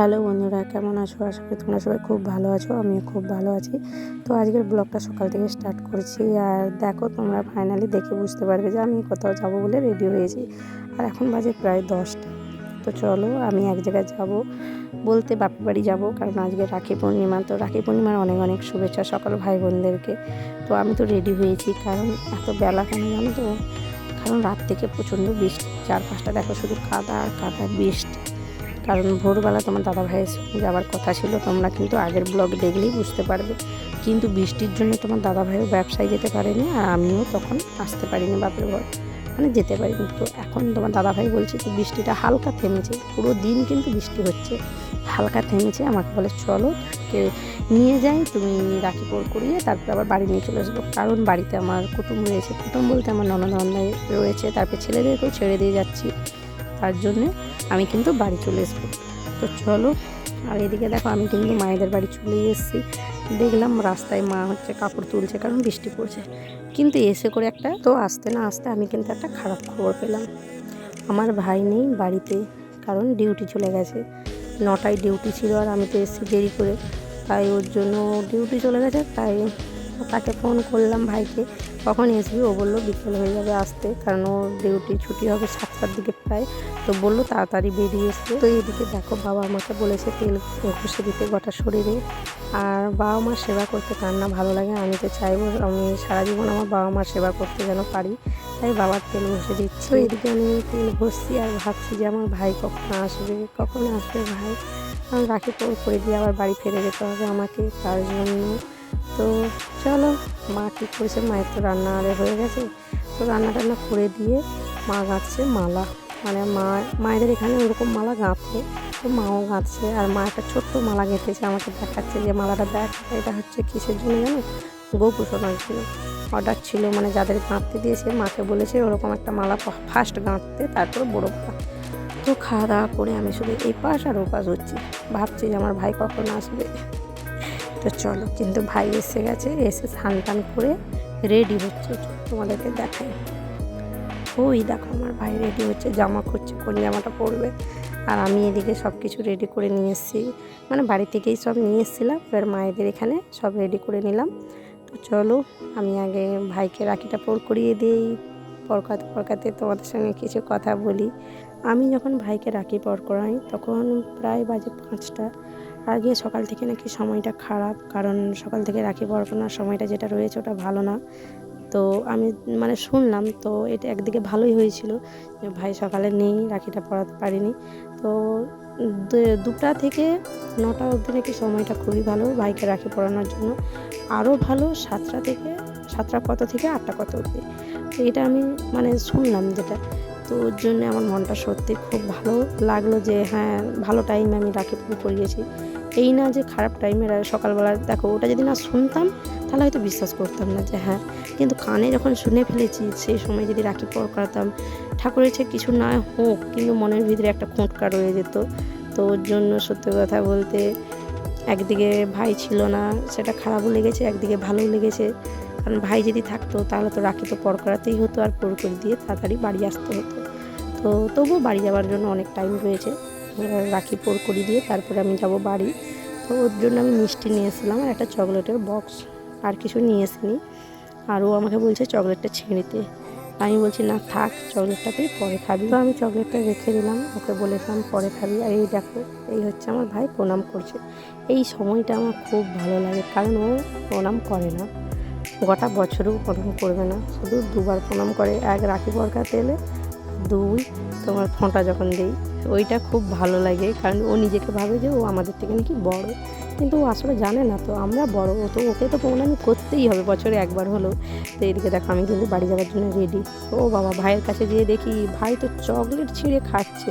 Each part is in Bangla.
হ্যালো বন্ধুরা, কেমন আছো? আশা করি তোমরা সবাই খুব ভালো আছো, আমিও খুব ভালো আছি। তো আজকের ব্লগটা সকাল থেকে স্টার্ট করছি আর দেখো তোমরা ফাইনালি দেখে বুঝতে পারবে যে আমি কোথাও যাব বলে রেডি হয়েছি। আর এখন বাজে প্রায় দশটা। তো চলো আমি এক জায়গায় যাব, বলতে বাপের বাড়ি যাব, কারণ আজকে রাখি পূর্ণিমা। তো রাখি পূর্ণিমার অনেক অনেক শুভেচ্ছা সকল ভাই বোনদেরকে তো আমি তো রেডি হয়েছি, কারণ এত বেলা কেন জানো তো? কারণ রাত থেকে প্রচণ্ড বৃষ্টি। চার পাঁচটা দেখো শুধু কাদা আর কাদা বৃষ্টি। কারণ ভোরবেলা তোমার দাদা ভাইয়ের সঙ্গে যাওয়ার কথা ছিল, তোমরা কিন্তু আগের ব্লগ দেখলেই বুঝতে পারবে। কিন্তু বৃষ্টির জন্য তোমার দাদা ভাইও ব্যবসায় যেতে পারেনি আর আমিও তখন আসতে পারিনি বাপের ঘর। মানে যেতে পারিনি। তো এখন তোমার দাদা ভাই বলছে যে, বৃষ্টিটা হালকা থেমেছে, পুরো দিন কিন্তু বৃষ্টি হচ্ছে। হালকা থেমেছে, আমাকে বলে, চলো কে নিয়ে যাই, তুমি রাখি পোর করিয়ে তারপর আবার বাড়ি নিয়ে চলে আসব। কারণ বাড়িতে আমার কুটুম রয়েছে। কুটুম বলতে আমার ননদ রয়েছে, তারপর ছেলেদেরকেও ছেড়ে দিয়ে যাচ্ছি। তার জন্যে আমি কিন্তু বাড়ি চলে আসব তো চলো, আর এদিকে দেখো আমি কিন্তু মায়েদের বাড়ি চলে এসেছি। দেখলাম রাস্তায় মা হচ্ছে কাপড় তুলছে কারণ বৃষ্টি পড়ছে। কিন্তু এসে করে একটা, তো আসতে না আসতে আমি কিন্তু একটা খারাপ খবর পেলাম। আমার ভাই নেই বাড়িতে, কারণ ডিউটি চলে গেছে। নটায় ডিউটি ছিল আর আমি তো এসেছি দেরি করে। তাই ওর জন্য ডিউটি চলে গেছে, তাই তাকে ফোন করলাম ভাইকে। কখন আসবি ও বলল বিকেল হয়ে যাবে আসতে, কারণ ওর ডিউটি ছুটি হবে সাতটার দিকে প্রায়। তো বলল তাড়াতাড়ি বেরিয়ে এসবে তো এইদিকে দেখো বাবা আমাকে বলেছে তেল ঘষে দিতে, গোটা শরীরে। আর বাবা মার সেবা করতে কার না ভালো লাগে। আমি তো চাইব আমি সারা জীবন আমার বাবা মার সেবা করতে যেন পারি। তাই বাবার তেল ঘষে দিচ্ছি। তো এদিকে আমি তেল ঘষছি আর ভাবছি যে আমার ভাই কখন আসবে কখন আসবে ভাই? আমি রাখি পর করে দিয়ে আবার বাড়ি ফিরে যেতে হবে আমাকে তার জন্য। তো চলো মা ঠিক করেছে? মায়ের তো রান্না আরে হয়ে গেছে। তো রান্না টান্না করে দিয়ে মা গাঁথছে মালা। মানে মা, মায়েদের এখানে ওরকম মালা গাঁথে। তো মাও গাঁথছে আর মা একটা ছোট্ট মালা গেঁথেছে আমাকে দেখাচ্ছে যে মালাটা দেখ, এটা হচ্ছে কিসের জন্য জানো? গোপুষণার জন্য। অর্ডার ছিল মানে যাদের গাঁথতে দিয়েছে, মাকে বলেছে ওরকম একটা মালা ফার্স্ট গাঁথতে, তারপর বড় মালা। তো খাওয়া দাওয়া করে আমি শুধু এই পাশ আর ও পাশ হচ্ছি। ভাবছি যে আমার ভাই কখন আসবে। তো চলো, কিন্তু ভাই এসে গেছে, এসে স্নান টান করে রেডি হচ্ছে। তোমাদেরকে দেখাই। ওই দেখো আমার ভাই রেডি হচ্ছে, জামা খুঁজছে কোন জামাটা পরবে। আর আমি এদিকে সব কিছু রেডি করে নিয়ে এসেছি। মানে বাড়ি থেকেই সব নিয়ে এসেছিলাম, এবার মায়েদের এখানে সব রেডি করে নিলাম। তো চলো, আমি আগে ভাইকে রাখিটা পর করিয়ে দিই। পরকাতে পরকাতে তোমাদের সঙ্গে কিছু কথা বলি। আমি যখন ভাইকে রাখি পর করাই, তখন প্রায় বাজে পাঁচটা। আগে সকাল থেকে নাকি সময়টা খারাপ, কারণ সকাল থেকে রাখি পড়াশোনার সময়টা যেটা রয়েছে ওটা ভালো না। তো আমি মানে শুনলাম তো এটা একদিকে ভালোই হয়েছিল যে ভাই সকালে নেই, রাখিটা পড়াতে পারিনি। তো দুটা থেকে নটা অবধি নাকি সময়টা খুবই ভালো ভাইকে রাখি পড়ানোর জন্য। আরও ভালো সাতটা থেকে, সাতটা কত থেকে আটটা কত অবধি। তো এটা আমি মানে শুনলাম যেটা। তো ওর জন্য আমার মনটা সত্যি খুব ভালো লাগল যে হ্যাঁ ভালো টাইমে আমি রাখি পড়িয়েছি। এই না যে খারাপ টাইমের সকালবেলা, দেখো, ওটা যদি না শুনতাম, তাহলে হয়তো বিশ্বাস করতাম না যে হ্যাঁ কিন্তু কানে যখন শুনে ফেলেছি, সেই সময় যদি রাখি পর করাতাম, ঠাকুরের চেয়ে কিছু না হোক, কিন্তু মনের ভিতরে একটা খোঁটকা রয়ে যেত। তো ওর জন্য সত্যি কথা বলতে, একদিকে ভাই ছিল না, সেটা খারাপও লেগেছে, একদিকে ভালোও লেগেছে। কারণ ভাই যদি থাকতো, তাহলে তো রাখি তো পর করাতেই হতো আর পর করে দিয়ে তাড়াতাড়ি বাড়ি আসতে হতো। তো তবুও বাড়ি যাওয়ার জন্য অনেক টাইম রয়েছে। রাখি পোর করি দিয়ে তারপরে আমি যাব বাড়ি। তো ওর জন্য আমি মিষ্টি নিয়ে এসেছিলাম আর একটা চকলেটের বক্স আর কিছু নিয়ে এসিনি আর ও আমাকে বলছে চকলেটটা ছিঁড়িতে আমি বলছি, না, থাক, চকলেটটা তুই পরে খাবি। তো আমি চকলেটটা রেখে দিলাম। ওকে বলেছিলাম, পরে খাবি। আর এই দেখো, এই হচ্ছে আমার ভাই প্রণাম করছে। এই সময়টা আমার খুব ভালো লাগে, কারণ ও প্রণাম করে না। গোটা বছরেও প্রণাম করবে না। শুধু দুবার প্রণাম করে, এক রাখি বরকাতে এলে দুই তোমার ফোঁটা যখন দেই। ওইটা খুব ভালো লাগে, কারণ ও নিজেকে ভাবে যে ও আমাদের থেকে নাকি বড়। কিন্তু ও আসলে জানে না, তো আমরা বড়, ও তো, ওকে তো প্রণামি করতেই হবে, বছরে একবার হলো তো এদিকে দেখো আমি কিন্তু বাড়ি যাওয়ার জন্য রেডি ও বাবা, ভাইয়ের কাছে গিয়ে দেখি, ভাই তো চকলেট ছিঁড়ে খাচ্ছে।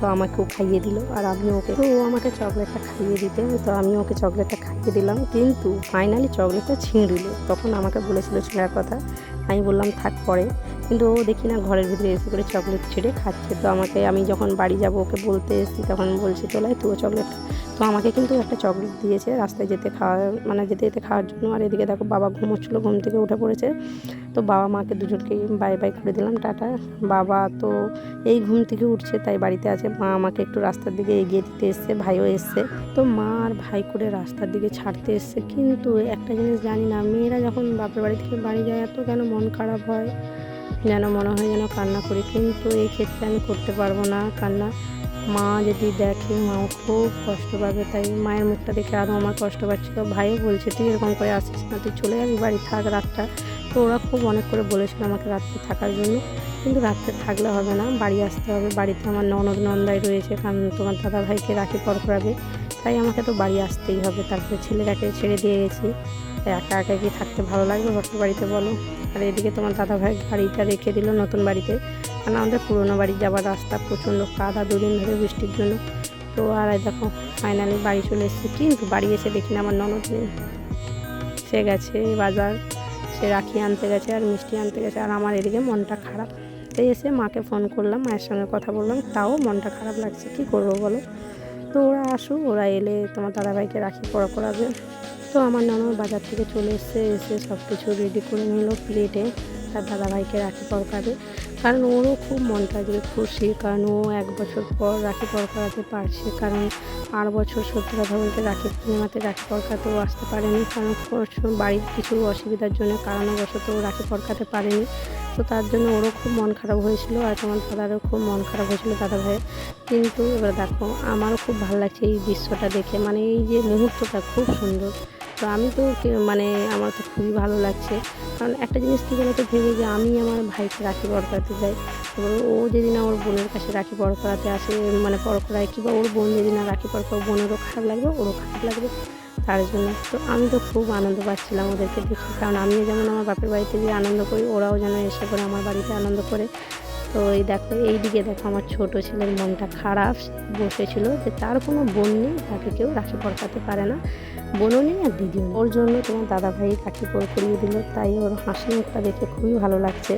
তো আমাকেও খাইয়ে দিল, আর আমি ওকে, তো ও আমাকে চকলেটটা খাইয়ে দিতে, তো আমি ওকে চকলেটটা খাইয়ে দিলাম, কিন্তু ফাইনালি চকলেটটা ছিঁড়িল তখন আমাকে বলেছিল ছিঁড়ার কথা। আমি বললাম, থাক পরে। কিন্তু ও দেখি না ঘরের ভিতরে এসে করে চকলেট ছিঁড়ে খাচ্ছে। তো আমাকে, আমি যখন বাড়ি যাব, ওকে বলতে এসেছি, তখন বলছি, তোলাই তুও চকলেট তো আমাকে কিন্তু একটা চকলেট দিয়েছে রাস্তায় যেতে খাওয়া মানে যেতে যেতে খাওয়ার জন্য। আর এদিকে দেখো, বাবা ঘুমোচ্ছিলো ঘুম থেকে উঠে পড়েছে। তো বাবা মাকে দুজনকে বাই বাই করে দিলাম, টাটা। বাবা তো এই ঘুম থেকে উঠছে, তাই বাড়িতে আছে। মা আমাকে একটু রাস্তার দিকে এগিয়ে দিতে এসছে, ভাইও এসছে। তো মা আর ভাই করে রাস্তার দিকে ছাড়তে এসছে। কিন্তু একটা জিনিস জানি না, মেয়েরা যখন বাপের বাড়ি থেকে বাড়ি যায়, এত কেন মন খারাপ হয়? যেন মনে হয় যেন কান্না করি। কিন্তু এই ক্ষেত্রে আমি করতে পারব না। কান্না মা যদি দেখে মাও খুব কষ্ট পাবে। তাই মায়ের মুখটা দেখে আরও আমার কষ্ট পাচ্ছিল ভাইও বলছে, তুই এরকম করে আসিস না, তুই চলে যাবি বাড়ি, থাক রাতটা। তো ওরা খুব অনেক করে বলেছিল আমাকে রাত্রে থাকার জন্য। কিন্তু রাত্রে থাকলে হবে না, বাড়ি আসতে হবে। বাড়িতে আমার ননদ নন্দাই রয়েছে, কারণ তোমার দাদা ভাইকে রাখি পর করাবে তাই আমাকে তো বাড়ি আসতেই হবে। তারপরে ছেলেটাকে ছেড়ে দিয়ে গেছি। একা একা কি থাকতে ভালো লাগবে বাপের বাড়িতে বলো। আর এদিকে তোমার দাদা ভাই গাড়িটা রেখে দিল নতুন বাড়িতে। কারণ আমাদের পুরোনো বাড়ি যাওয়ার রাস্তা প্রচণ্ড কাদা দুদিন ধরে বৃষ্টির জন্য। তো আর দেখো ফাইনালি বাড়ি চলে এসেছি। কিন্তু বাড়ি এসে দেখি না, আমার ননদ নেই। সে গেছে বাজার, সে রাখি আনতে গেছে আর মিষ্টি আনতে গেছে। আর আমার এদিকে মনটা খারাপ। তাই এসে মাকে ফোন করলাম, মায়ের সঙ্গে কথা বললাম। তাও মনটা খারাপ লাগছে। কি করব বলো? তো ওরা আসুক, ওরা এলে তোমার দাদাভাইকে রাখি পড়া করাবে। তো আমার ননদ বাজার থেকে চলে এসছে, এসে সব কিছু রেডি করে নিল প্লেটে তার দাদাভাইকে রাখি পরকাবে কারণ ওরও খুব মনটা আজকে খুশি কারণ ও এক বছর পর রাখি পর করাতে পারছে। কারণ আর বছর সত্যি কথা বলতে রাখি পূর্ণিমাতে রাখি পরকাতেও আসতে পারেনি। কারণ বাড়ির কিছু অসুবিধার জন্য কারণবশত ও রাখি পরকাতে পারেনি। তো তার জন্য ওরও খুব মন খারাপ হয়েছিল আর তোমার দাদারও খুব মন খারাপ হয়েছিল দাদা ভাইয়ের কিন্তু এবার দেখো, আমারও খুব ভালো লাগছে এই দৃশ্যটা দেখে। মানে এই যে মুহূর্তটা খুব সুন্দর। তো আমি তো মানে আমার তো খুবই ভালো লাগছে। কারণ একটা জিনিস কী বলতো, ভেবে যে আমি আমার ভাইকে রাখি বড় করাতে যাই এবার ও যদি না ওর বোনের কাছে রাখি বড় করাতে আসে মানে বড় করায় কিংবা ওর বোন যদি না রাখি বড় করে বোনেরও খারাপ লাগবে, ওরও খারাপ লাগবে, তার জন্য। তো আমি তো খুব আনন্দ পাচ্ছিলাম ওদেরকে দেখে, কারণ আমিও যেমন আমার বাপের বাড়িতে গিয়ে আনন্দ করি, ওরাও যেন এসে করে আমার বাড়িতে আনন্দ করে। তো এই দেখো এই দিকে দেখো আমার ছোট ছেলের মনটা খারাপ। বসেছিল যে তার কোনো বোন নেই, তাকে কেউ রাখি পড়কাতে পারে না। বোনও নেই আর দিদিও নেই। ওর জন্য তোমার দাদা ভাই রাখি পর করিয়ে দিল, তাই ওর হাসি মুখটা দেখে খুবই ভালো লাগছে।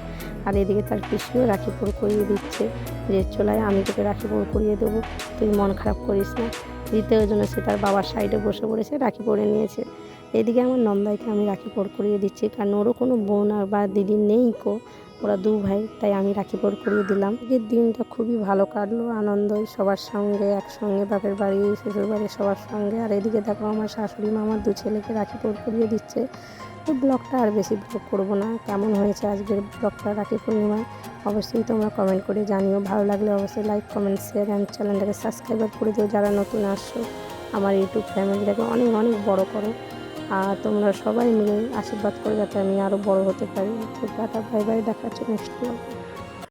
আর এদিকে তার পিসিও রাখি পর করিয়ে দিচ্ছে, যে চলায় আমি তোকে রাখি পর করিয়ে দেবো, তুই মন খারাপ করিস না। দ্বিতীয় জন্য সে তার বাবার সাইডে বসে পড়েছে, রাখি পরে নিয়েছে। এদিকে আমার নন্দাইকে আমি রাখি পর করিয়ে দিচ্ছি, কারণ ওরও কোনো বোন আর বা দিদি নেই কো। ওরা দু ভাই, তাই আমি রাখি পর করিয়ে দিলাম। আজকের দিনটা খুবই ভালো কাটলো, আনন্দই সবার সঙ্গে, একসঙ্গে বাপের বাড়ি, শ্বশুর বাড়ি সবার সঙ্গে। আর এদিকে দেখো আমার শাশুড়ি মা আমার দু ছেলেকে রাখি পর করিয়ে দিচ্ছে। তো ব্লগটা আর বেশি ব্লগ করব না, কেমন হয়েছে আজকের ব্লগটা রাখি পূর্ণিমা অবশ্যই তোমরা কমেন্ট করে জানিও। ভালো লাগলে অবশ্যই লাইক কমেন্ট শেয়ার অ্যান্ড চ্যানেলটাকে সাবস্ক্রাইব করে দিও। যারা নতুন আসছো, আমার ইউটিউব ফ্যামিলিটাকে অনেক অনেক বড় করো। আর তোমরা সবাই মিলে আশীর্বাদ করে যাতে আমি আরও বড় হতে পারি। তো টাটা, বাই বাই দেখাচ্ছি নেক্সট ব্লগ